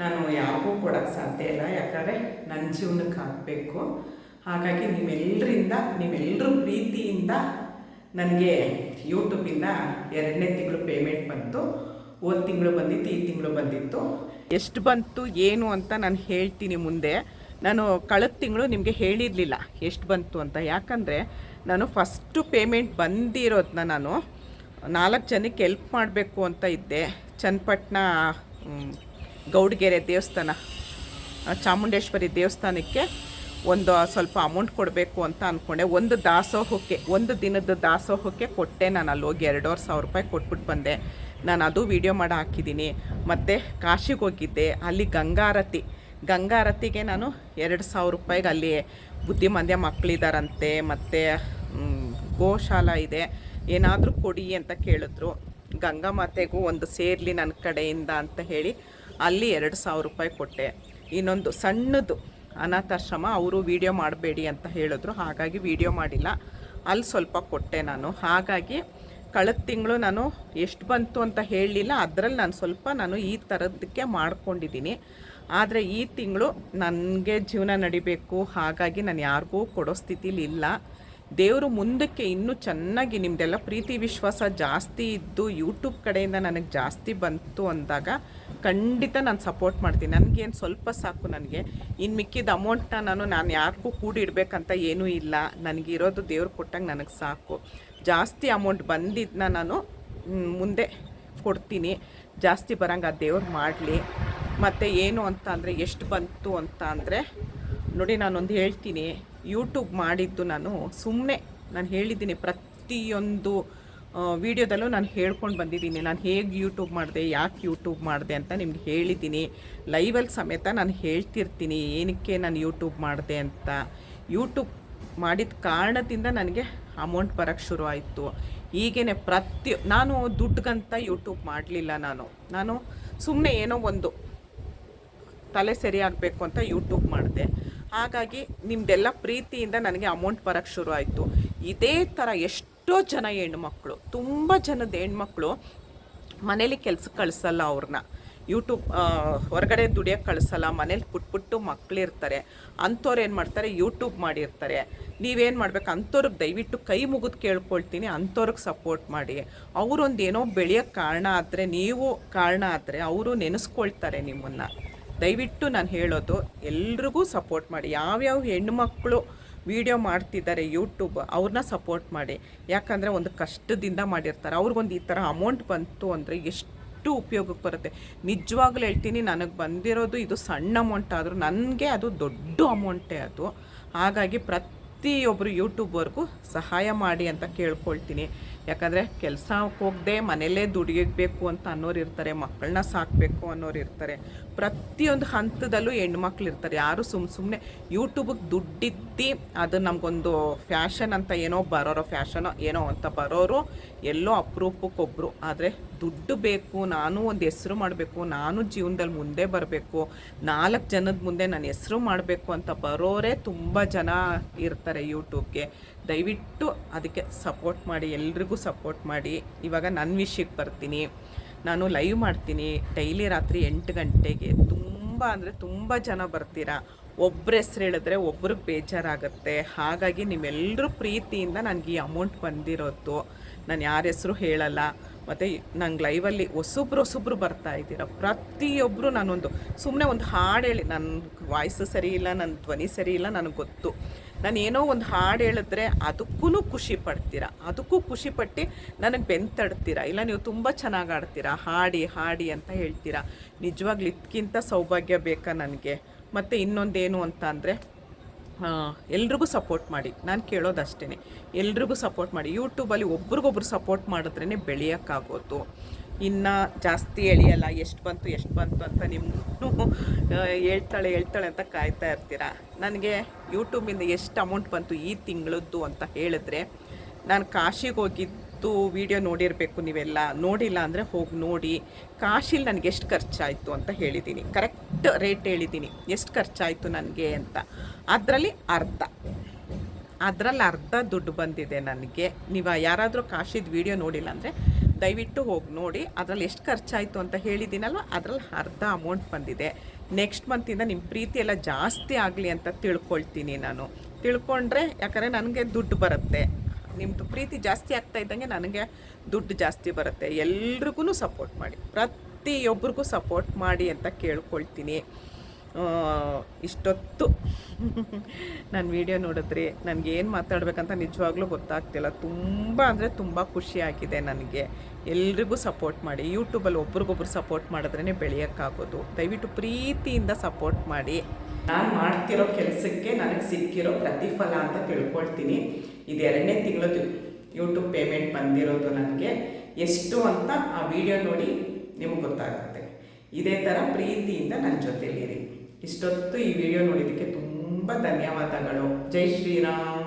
ನಾನು ಯಾರಿಗೂ ಕೊಡೋಕ್ಕೆ ಸಾಧ್ಯ ಇಲ್ಲ, ಯಾಕಂದರೆ ನನ್ನ ಜೀವನಕ್ಕೆ ಹಾಕಬೇಕು ಹಾಗಾಗಿ ನಿಮ್ಮೆಲ್ಲರಿಂದ ನೀವೆಲ್ಲರೂ ಪ್ರೀತಿಯಿಂದ ನನಗೆ ಯೂಟ್ಯೂಬಿಂದ ಎರಡನೇ ತಿಂಗಳು ಪೇಮೆಂಟ್ ಬಂತು. ಹೋದ ತಿಂಗಳು ಬಂದಿತ್ತು, ಈ ತಿಂಗಳು ಬಂದಿತ್ತು. ಎಷ್ಟು ಬಂತು, ಏನು ಅಂತ ನಾನು ಹೇಳ್ತೀನಿ ಮುಂದೆ. ನಾನು ಕಳೆದ ತಿಂಗಳು ನಿಮಗೆ ಹೇಳಿರಲಿಲ್ಲ ಎಷ್ಟು ಬಂತು ಅಂತ. ಯಾಕಂದರೆ ನಾನು ಫಸ್ಟು ಪೇಮೆಂಟ್ ಬಂದಿರೋದನ್ನ ನಾನು ನಾಲ್ಕು ಜನಕ್ಕೆ ಹೆಲ್ಪ್ ಮಾಡಬೇಕು ಅಂತ ಇದ್ದೆ. ಚನ್ನಪಟ್ಟಣ ಗೌಡಗೆರೆ ದೇವಸ್ಥಾನ ಚಾಮುಂಡೇಶ್ವರಿ ದೇವಸ್ಥಾನಕ್ಕೆ ಒಂದು ಸ್ವಲ್ಪ ಅಮೌಂಟ್ ಕೊಡಬೇಕು ಅಂತ ಅಂದ್ಕೊಂಡೆ ಒಂದು ದಾಸೋಹಕ್ಕೆ, ಒಂದು ದಿನದ ದಾಸೋಹಕ್ಕೆ ಕೊಟ್ಟೆ ನಾನು. ಅಲ್ಲಿ ಹೋಗಿ ಎರಡೂವರೆ ಸಾವಿರ ರೂಪಾಯಿ ಕೊಟ್ಬಿಟ್ಟು ಬಂದೆ. ನಾನು ಅದು ವಿಡಿಯೋ ಮಾಡಿ ಹಾಕಿದ್ದೀನಿ. ಮತ್ತು ಕಾಶಿಗೆ ಹೋಗಿದ್ದೆ. ಅಲ್ಲಿ ಗಂಗಾರತಿ, ಗಂಗಾರತಿಗೆ ನಾನು ಎರಡು ಸಾವಿರ ರೂಪಾಯಿಗೆ ಅಲ್ಲಿ ಬುದ್ಧಿಮಾಂದ್ಯ ಮಕ್ಕಳಿದ್ದಾರಂತೆ ಮತ್ತು ಗೋಶಾಲ ಇದೆ. ಏನಾದರೂ ಕೊಡಿ ಅಂತ ಕೇಳಿದ್ರು. ಗಂಗಾ ಮಾತೆಗೂ ಒಂದು ಸೇರಲಿ ನನ್ನ ಕಡೆಯಿಂದ ಅಂತ ಹೇಳಿ ಅಲ್ಲಿ ಎರಡು ಸಾವಿರ ರೂಪಾಯಿ ಕೊಟ್ಟೆ. ಇನ್ನೊಂದು ಸಣ್ಣದು ಅನಾಥಾಶ್ರಮ, ಅವರು ವಿಡಿಯೋ ಮಾಡಬೇಡಿ ಅಂತ ಹೇಳಿದ್ರು. ಹಾಗಾಗಿ ವಿಡಿಯೋ ಮಾಡಿಲ್ಲ. ಅಲ್ಲಿ ಸ್ವಲ್ಪ ಕೊಟ್ಟೆ ನಾನು. ಹಾಗಾಗಿ ಕಳೆದ ತಿಂಗಳು ನಾನು ಎಷ್ಟು ಬಂತು ಅಂತ ಹೇಳಲಿಲ್ಲ ಅದರಲ್ಲಿ ನಾನು ಸ್ವಲ್ಪ ನಾನು ಈ ಥರದಕ್ಕೆ ಮಾಡ್ಕೊಂಡಿದ್ದೀನಿ. ಆದರೆ ಈ ತಿಂಗಳು ನನಗೆ ಜೀವನ ನಡಿಬೇಕು. ಹಾಗಾಗಿ ನಾನು ಯಾರಿಗೂ ಕೊಡೋ ಸ್ಥಿತಿಲಿ ಇಲ್ಲ. ದೇವರು ಮುಂದಕ್ಕೆ ಇನ್ನೂ ಚೆನ್ನಾಗಿ ನಿಮ್ಮದೆಲ್ಲ ಪ್ರೀತಿ ವಿಶ್ವಾಸ ಜಾಸ್ತಿ ಇದ್ದು ಯೂಟ್ಯೂಬ್ ಕಡೆಯಿಂದ ನನಗೆ ಜಾಸ್ತಿ ಬಂತು ಅಂದಾಗ ಖಂಡಿತ ನಾನು ಸಪೋರ್ಟ್ ಮಾಡ್ತೀನಿ. ನನಗೇನು ಸ್ವಲ್ಪ ಸಾಕು ನನಗೆ. ಇನ್ನು ಮಿಕ್ಕಿದ ಅಮೌಂಟ್ನ ನಾನು ನಾನು ಯಾರಿಗೂ ಕೂಡಿಡ್ಬೇಕಂತ ಏನೂ ಇಲ್ಲ. ನನಗಿರೋದು ದೇವ್ರು ಕೊಟ್ಟಂಗೆ ನನಗೆ ಸಾಕು. ಜಾಸ್ತಿ ಅಮೌಂಟ್ ಬಂದಿದ್ದನ್ನ ನಾನು ಮುಂದೆ ಕೊಡ್ತೀನಿ. ಜಾಸ್ತಿ ಬರಂಗೆ ಆ ದೇವ್ರು ಮಾಡಲಿ. ಮತ್ತು ಏನು ಅಂತ ಅಂದರೆ, ಎಷ್ಟು ಬಂತು ಅಂತ ಅಂದರೆ, ನೋಡಿ ನಾನೊಂದು ಹೇಳ್ತೀನಿ. ಯೂಟ್ಯೂಬ್ ಮಾಡಿದ್ದು ನಾನು ಸುಮ್ಮನೆ ನಾನು ಹೇಳಿದ್ದೀನಿ ಪ್ರತಿಯೊಂದು ವಿಡಿಯೋದಲ್ಲೂ ನಾನು ಹೇಳ್ಕೊಂಡು ಬಂದಿದ್ದೀನಿ. ನಾನು ಹೇಗೆ ಯೂಟ್ಯೂಬ್ ಮಾಡಿದೆ, ಯಾಕೆ ಯೂಟ್ಯೂಬ್ ಮಾಡಿದೆ ಅಂತ ನಿಮ್ಗೆ ಹೇಳಿದ್ದೀನಿ. ಲೈವಲ್ಲಿ ಸಮೇತ ನಾನು ಹೇಳ್ತಿರ್ತೀನಿ, ಏನಕ್ಕೆ ನಾನು ಯೂಟ್ಯೂಬ್ ಮಾಡಿದೆ ಅಂತ. ಯೂಟ್ಯೂಬ್ ಮಾಡಿದ ಕಾರಣದಿಂದ ನನಗೆ ಅಮೌಂಟ್ ಬರೋಕ್ಕೆ ಶುರು ಆಯಿತು. ಹೀಗೇ ಪ್ರತಿ ನಾನು ದುಡ್ಡುಗಂತ ಯೂಟ್ಯೂಬ್ ಮಾಡಲಿಲ್ಲ ನಾನು. ನಾನು ಸುಮ್ಮನೆ ಏನೋ ಒಂದು ತಲೆ ಸರಿಯಾಗಬೇಕು ಅಂತ ಯೂಟ್ಯೂಬ್ ಮಾಡಿದೆ. ಹಾಗಾಗಿ ನಿಮ್ದೆಲ್ಲ ಪ್ರೀತಿಯಿಂದ ನನಗೆ ಅಮೌಂಟ್ ಬರೋಕ್ಕೆ ಶುರು ಆಯಿತು. ಇದೇ ಥರ ಎಷ್ಟೋ ಜನ ಹೆಣ್ಮಕ್ಳು, ತುಂಬ ಜನದ ಹೆಣ್ಮಕ್ಳು ಮನೇಲಿ ಕೆಲ್ಸಕ್ಕೆ ಕಳಿಸಲ್ಲ ಅವ್ರನ್ನ ಯೂಟ್ಯೂಬ್ ಹೊರಗಡೆ ದುಡಿಯೋಕ್ಕೆ ಕಳಿಸಲ್ಲ, ಮನೇಲಿ ಪುಟ್ಪುಟ್ಟು ಮಕ್ಕಳಿರ್ತಾರೆ ಅಂಥವ್ರು ಏನು ಮಾಡ್ತಾರೆ? ಯೂಟ್ಯೂಬ್ ಮಾಡಿರ್ತಾರೆ. ನೀವೇನು ಮಾಡ್ಬೇಕು? ಅಂಥವ್ರಿಗೆ ದಯವಿಟ್ಟು ಕೈ ಮುಗಿದು ಕೇಳ್ಕೊಳ್ತೀನಿ ಅಂಥವ್ರಿಗೆ ಸಪೋರ್ಟ್ ಮಾಡಿ. ಅವರೊಂದು ಏನೋ ಬೆಳೆಯೋಕ್ಕೆ ಕಾರಣ ಆದರೆ, ನೀವು ಕಾರಣ ಆದರೆ, ಅವರು ನೆನೆಸ್ಕೊಳ್ತಾರೆ ನಿಮ್ಮನ್ನು. ದಯವಿಟ್ಟು ನಾನು ಹೇಳೋದು ಎಲ್ರಿಗೂ ಸಪೋರ್ಟ್ ಮಾಡಿ. ಯಾವ್ಯಾವ ಹೆಣ್ಣುಮಕ್ಕಳು ವಿಡಿಯೋ ಮಾಡ್ತಿದ್ದಾರೆ ಯೂಟ್ಯೂಬ್ ಅವ್ರನ್ನ ಸಪೋರ್ಟ್ ಮಾಡಿ. ಯಾಕಂದರೆ ಒಂದು ಕಷ್ಟದಿಂದ ಮಾಡಿರ್ತಾರೆ. ಅವ್ರಿಗೊಂದು ಈ ಥರ ಅಮೌಂಟ್ ಬಂತು ಅಂದರೆ ಎಷ್ಟು ಉಪಯೋಗಕ್ಕೆ ಬರುತ್ತೆ? ನಿಜವಾಗ್ಲೂ ಹೇಳ್ತೀನಿ, ನನಗೆ ಬಂದಿರೋದು ಇದು ಸಣ್ಣ ಅಮೌಂಟ್ ಆದರೂ ನನಗೆ ಅದು ದೊಡ್ಡ ಅಮೌಂಟೇ ಅದು. ಹಾಗಾಗಿ ಪ್ರತಿಯೊಬ್ಬರು ಯೂಟ್ಯೂಬರ್ಗೂ ಸಹಾಯ ಮಾಡಿ ಅಂತ ಕೇಳ್ಕೊಳ್ತೀನಿ. ಯಾಕಂದರೆ ಕೆಲಸ ಹೋಗದೆ ಮನೆಯಲ್ಲೇ ದುಡಿಯಬೇಕು ಅಂತ ಅನ್ನೋರು ಇರ್ತಾರೆ ಮಕ್ಕಳನ್ನ ಸಾಕಬೇಕು ಅನ್ನೋರು ಇರ್ತಾರೆ ಪ್ರತಿಯೊಂದು ಹಂತದಲ್ಲೂ ಹೆಣ್ಮಕ್ಳು ಇರ್ತಾರೆ. ಯಾರು ಸುಮ್ಮ ಸುಮ್ಮನೆ ಯೂಟ್ಯೂಬಿಗೆ ದುಡ್ಡಿದ್ದು ಅದು ನಮಗೊಂದು ಫ್ಯಾಷನ್ ಅಂತ ಏನೋ ಬರೋರೋ, ಫ್ಯಾಷನೋ ಏನೋ ಅಂತ ಬರೋರು ಎಲ್ಲೋ ಅಪರೂಪಕ್ಕೊಬ್ಬರು ಆದರೆ ದುಡ್ಡು ಬೇಕು, ನಾನು ಒಂದು ಹೆಸರು ಮಾಡಬೇಕು, ನಾನು ಜೀವನದಲ್ಲಿ ಮುಂದೆ ಬರಬೇಕು, ನಾಲ್ಕು ಜನದ ಮುಂದೆ ನಾನು ಹೆಸರು ಮಾಡಬೇಕು ಅಂತ ಬರೋರೇ ತುಂಬ ಜನ ಇರ್ತಾರೆ ಯೂಟ್ಯೂಬ್ಗೆ ದಯವಿಟ್ಟು ಅದಕ್ಕೆ ಸಪೋರ್ಟ್ ಮಾಡಿ, ಎಲ್ರಿಗೂ ಸಪೋರ್ಟ್ ಮಾಡಿ. ಇವಾಗ ನನ್ನ ವಿಷಯಕ್ಕೆ ಬರ್ತೀನಿ. ನಾನು ಲೈವ್ ಮಾಡ್ತೀನಿ. ಡೈಲಿ ರಾತ್ರಿ ಎಂಟು ಗಂಟೆಗೆ ತುಂಬ ಅಂದರೆ ತುಂಬ ಜನ ಬರ್ತೀರಾ? ಒಬ್ಬರ ಹೆಸ್ರು ಹೇಳಿದ್ರೆ ಒಬ್ರಿಗೆ ಬೇಜಾರಾಗುತ್ತೆ. ಹಾಗಾಗಿ ನಿಮ್ಮೆಲ್ಲರೂ ಪ್ರೀತಿಯಿಂದ ನನಗೆ ಈ ಅಮೌಂಟ್ ಬಂದಿರೋದು. ನಾನು ಯಾರ ಹೆಸರು ಹೇಳಲ್ಲ. ಮತ್ತು ನಂಗೆ ಲೈವಲ್ಲಿ ಹೊಸೊಬ್ರು ಹೊಸೊಬ್ರು ಬರ್ತಾ ಇದ್ದೀರ? ಪ್ರತಿಯೊಬ್ಬರು ನಾನೊಂದು ಸುಮ್ಮನೆ ಒಂದು ಹಾಡು ಹೇಳಿ ನನ್ನ ವಾಯ್ಸು ಸರಿ ಇಲ್ಲ ನನ್ನ ಧ್ವನಿ ಸರಿ ಇಲ್ಲ, ನನಗೆ ಗೊತ್ತು. ನಾನು ಏನೋ ಒಂದು ಹಾಡು ಹೇಳಿದ್ರೆ ಅದಕ್ಕೂ ಖುಷಿ ಪಡ್ತೀರಾ? ಅದಕ್ಕೂ ಖುಷಿ ಪಟ್ಟು ನನಗೆ ಬೆಂತಡ್ತೀರ? ಇಲ್ಲ ನೀವು ತುಂಬ ಚೆನ್ನಾಗಿ ಆಡ್ತೀರಾ? ಹಾಡಿ ಹಾಡಿ ಅಂತ ಹೇಳ್ತೀರಾ? ನಿಜವಾಗ್ಲೂ ಇದಕ್ಕಿಂತ ಸೌಭಾಗ್ಯ ಬೇಕಾ ನನಗೆ? ಮತ್ತು ಇನ್ನೊಂದೇನು ಅಂತ ಅಂದರೆ? ಎಲ್ರಿಗೂ ಸಪೋರ್ಟ್ ಮಾಡಿ. ನಾನು ಕೇಳೋದಷ್ಟೇ ಎಲ್ರಿಗೂ ಸಪೋರ್ಟ್ ಮಾಡಿ. ಯೂಟ್ಯೂಬಲ್ಲಿ ಒಬ್ರಿಗೊಬ್ರು ಸಪೋರ್ಟ್ ಮಾಡಿದ್ರೇ ಬೆಳೆಯೋಕ್ಕಾಗೋದು. ಇನ್ನು ಜಾಸ್ತಿ ಎಳೆಯಲ್ಲ, ಎಷ್ಟು ಬಂತು ಎಷ್ಟು ಬಂತು ಅಂತ ನಿಮ್ಮನ್ನು ಹೇಳ್ತಾಳೆ ಹೇಳ್ತಾಳೆ ಅಂತ ಕಾಯ್ತಾ ಇರ್ತೀರ? ನನಗೆ ಯೂಟ್ಯೂಬಿಂದ ಎಷ್ಟು ಅಮೌಂಟ್ ಬಂತು ಈ ತಿಂಗಳದ್ದು ಅಂತ ಹೇಳಿದ್ರೆ, ನಾನು ಕಾಶಿಗೆ ಹೋಗಿದ್ದು ವಿಡಿಯೋ ನೋಡಿರಬೇಕು ನೀವೆಲ್ಲ. ನೋಡಿಲ್ಲ ಅಂದರೆ ಹೋಗಿ ನೋಡಿ. ಕಾಶಿಲಿ ನನಗೆ ಎಷ್ಟು ಖರ್ಚಾಯಿತು ಅಂತ ಹೇಳಿದ್ದೀನಿ ಕರೆಕ್ಟ್ ರೇಟ್ ಹೇಳಿದ್ದೀನಿ. ಎಷ್ಟು ಖರ್ಚಾಯಿತು ನನಗೆ ಅಂತ. ಅದರಲ್ಲಿ ಅರ್ಧ. ಅದರಲ್ಲಿ ಅರ್ಧ ದುಡ್ಡು ಬಂದಿದೆ ನನಗೆ. ನೀವು ಯಾರಾದರೂ ಕಾಶಿದ ವಿಡಿಯೋ ನೋಡಿಲ್ಲ ಅಂದರೆ ದಯವಿಟ್ಟು ಹೋಗಿ ನೋಡಿ. ಅದರಲ್ಲಿ ಎಷ್ಟು ಖರ್ಚಾಯಿತು ಅಂತ ಹೇಳಿದ್ದೀನಲ್ವ? ಅದರಲ್ಲಿ ಅರ್ಧ ಅಮೌಂಟ್ ಬಂದಿದೆ. ನೆಕ್ಸ್ಟ್ ಮಂತಿಂದ ನಿಮ್ಮ ಪ್ರೀತಿ ಎಲ್ಲ ಜಾಸ್ತಿ ಆಗಲಿ ಅಂತ ತಿಳ್ಕೊಳ್ತೀನಿ ನಾನು. ತಿಳ್ಕೊಂಡ್ರೆ ಯಾಕಂದರೆ ನನಗೆ ದುಡ್ಡು ಬರುತ್ತೆ. ನಿಮ್ಮದು ಪ್ರೀತಿ ಜಾಸ್ತಿ ಆಗ್ತಾ ಇದ್ದಂಗೆ ನನಗೆ ದುಡ್ಡು ಜಾಸ್ತಿ ಬರುತ್ತೆ. ಎಲ್ರಿಗೂ ಸಪೋರ್ಟ್ ಮಾಡಿ. ಪ್ರತಿಯೊಬ್ಬರಿಗೂ ಸಪೋರ್ಟ್ ಮಾಡಿ ಅಂತ ಕೇಳ್ಕೊಳ್ತೀನಿ. ಇಷ್ಟೊತ್ತು ನಾನು ವಿಡಿಯೋ ನೋಡಿದ್ರೆ ನನಗೆ ಏನು ಮಾತಾಡ್ಬೇಕಂತ ನಿಜವಾಗ್ಲೂ ಗೊತ್ತಾಗ್ತಿಲ್ಲ. ತುಂಬ ಅಂದರೆ ತುಂಬ ಖುಷಿಯಾಗಿದೆ ನನಗೆ. ಎಲ್ರಿಗೂ ಸಪೋರ್ಟ್ ಮಾಡಿ ಯೂಟ್ಯೂಬಲ್ಲಿ ಒಬ್ರಿಗೊಬ್ರು ಸಪೋರ್ಟ್ ಮಾಡಿದ್ರೇ ಬೆಳೆಯೋಕ್ಕಾಗೋದು. ದಯವಿಟ್ಟು ಪ್ರೀತಿಯಿಂದ ಸಪೋರ್ಟ್ ಮಾಡಿ. ನಾನು ಮಾಡ್ತಿರೋ ಕೆಲಸಕ್ಕೆ ನನಗೆ ಸಿಕ್ಕಿರೋ ಪ್ರತಿಫಲ ಅಂತ ತಿಳ್ಕೊಳ್ತೀನಿ. ಇದು ಎರಡನೇ ತಿಂಗಳದ್ದು ಯೂಟ್ಯೂಬ್ ಪೇಮೆಂಟ್ ಬಂದಿರೋದು ನನಗೆ. ಎಷ್ಟು ಅಂತ ಆ ವಿಡಿಯೋ ನೋಡಿ ನಿಮಗೆ ಗೊತ್ತಾಗುತ್ತೆ. ಇದೇ ಥರ ಪ್ರೀತಿಯಿಂದ ನನ್ನ ಜೊತೆಲಿರಿ. ಇಷ್ಟೊತ್ತು ಈ ವಿಡಿಯೋ ನೋಡಿದ್ದಕ್ಕೆ ತುಂಬ ಧನ್ಯವಾದಗಳು. ಜೈ ಶ್ರೀರಾಮ್.